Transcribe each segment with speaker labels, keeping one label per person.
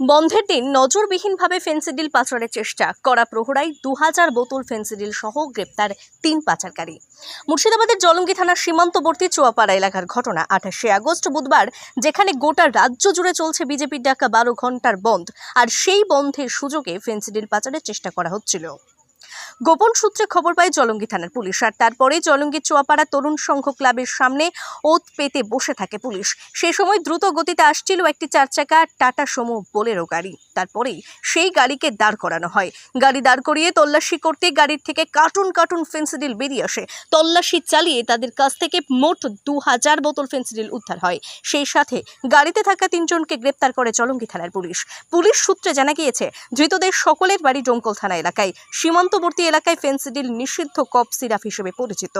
Speaker 1: বন্ধের দিন নজরবিহীনভাবে ফেন্সিডিল পাচারের চেষ্টা। করা প্রহরায় দু হাজার বোতল ফেন্সিডিল সহ গ্রেপ্তার তিন পাচারকারী। মুর্শিদাবাদের জলঙ্গি থানার সীমান্তবর্তী চুয়াপাড়া এলাকার ঘটনা আঠাশে আগস্ট বুধবার, যেখানে গোটা রাজ্য জুড়ে চলছে বিজেপির ডাকা বারো ঘণ্টার বন্ধ, আর সেই বন্ধের সুযোগে ফেন্সিডিল পাচারের চেষ্টা করা হচ্ছিল। গোপন সূত্রে খবর পায় জলঙ্গি থানার পুলিশ। আর তারপরে জলঙ্গি চুয়াপাড়া তরুণ সংঘ ক্লাবের সামনে ওত পেতে বসে থাকে পুলিশ। সেই সময় দ্রুত গতিতে আসছিল একটি চার চাকা টাটা সমু বোলেরো গাড়ি। তারপরেই সেই গাড়িকে দাঁড় করানো হয়। গাড়ি দাঁড় করিয়ে তল্লাশি করতে গাড়ির থেকে কার্টুন কার্টুন ফেন্সিডিল বেরিয়ে আসে। তল্লাশি চালিয়ে তাদের কাছ থেকে মোট দু হাজার বোতল ফেন্সিডিল উদ্ধার হয়। সেই সাথে গাড়িতে থাকা তিনজনকে গ্রেপ্তার করে চলঙ্গি থানার পুলিশ। পুলিশ সূত্রে জানা গিয়েছে, ধৃতদের সকলের বাড়ি ডোমকল থানা এলাকায়। সীমান্তবর্তী এলাকায় ফেন্সিডিল নিষিদ্ধ কপ সিরাপ হিসেবে পরিচিত।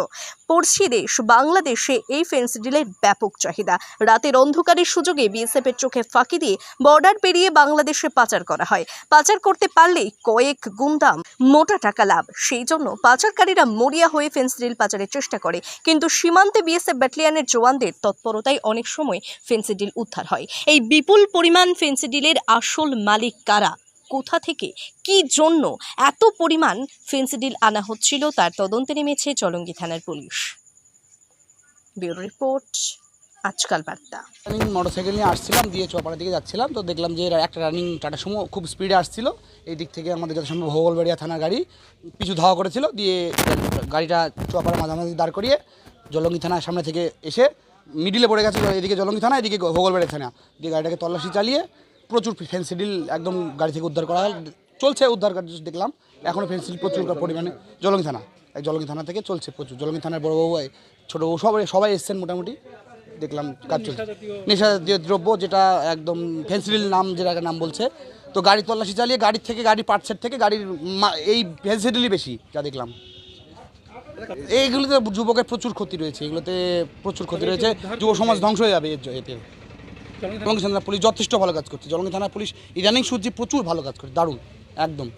Speaker 1: পড়শি দেশ বাংলাদেশে এই ফেন্সিডিলের ব্যাপক চাহিদা। রাতের অন্ধকারের সুযোগে বিএসএফের চোখে ফাঁকি দিয়ে বর্ডার পেরিয়ে বাংলাদেশে পাচার করা হয়। পাচার করতে পারলেই কয়েক গুণদাম মোটা টাকা লাভ। সেই জন্য পাচারকারীরা মরিয়া হয়ে ফেন্সিডিল পাচারের চেষ্টা করে। কিন্তু সীমান্তে বিএসএফ ব্যাটালিয়নের জওয়ানদের তৎপরতায় অনেক সময় ফেন্সিডিল উদ্ধার হয়। এই বিপুল পরিমাণ ফেন্সিডিলের আসল মালিক কারা? কোথা থেকে কি জন্য এত পরিমাণ ফেন্সিডিল আনা হচ্ছিল তার তদন্তে নেমেছে চলঙ্গি থানার পুলিশ। ব্যুরো রিপোর্ট, আজকাল বার্তা।
Speaker 2: রানিং মোটরসাইকেল নিয়ে আসছিলাম, দিয়ে চপাড়ার দিকে যাচ্ছিলাম, তো দেখলাম যে একটা রানিং টাটা সুমো খুব স্পিডে আসছিল। এই দিক থেকে আমাদের যত সম্ভব হোগলবাড়িয়া থানার গাড়ি পিছু ধাওয়া করেছিল, দিয়ে গাড়িটা চপাড়া মাঝামাঝি দাঁড় করিয়ে জলঙ্গি থানার সামনে থেকে এসে মিডিলে পড়ে গেছে এদিকে জলঙ্গি থানা, এদিকে হোগলবাড়িয়া থানা। দিয়ে গাড়িটাকে তল্লাশি চালিয়ে প্রচুর ফেন্সিডিল একদম গাড়ি থেকে উদ্ধার করা চলছে উদ্ধার কার্য, দেখলাম। এখনও ফেন্সিল প্রচুর পরিমাণে। জলঙ্গি থানা। এই জলঙ্গি থানা থেকে চলছে প্রচুর। জলঙ্গি থানার বড়বাবু ছোটোবাবু সবাই সবাই এসছেন মোটামুটি। দেখলাম কাজ চলছে। নেশা জাতীয় দ্রব্য যেটা একদম ফেন্সিডিল নাম যেটাকে নাম বলছে, তো গাড়ি তল্লাশি চালিয়ে গাড়ির থেকে গাড়ি পার্টসের থেকে গাড়ির এই ফেন্সিডিলই বেশি, যা দেখলাম। এইগুলোতে যুবকের প্রচুর ক্ষতি রয়েছে। এগুলোতে প্রচুর ক্ষতি রয়েছে। যুব সমাজ ধ্বংস হয়ে যাবে এর এতে। জলঙ্গি থানা পুলিশ যথেষ্ট ভালো কাজ করছে। জলঙ্গি থানার পুলিশ ইদানিং সূর্যি প্রচুর ভালো কাজ করছে দারুণ, একদম।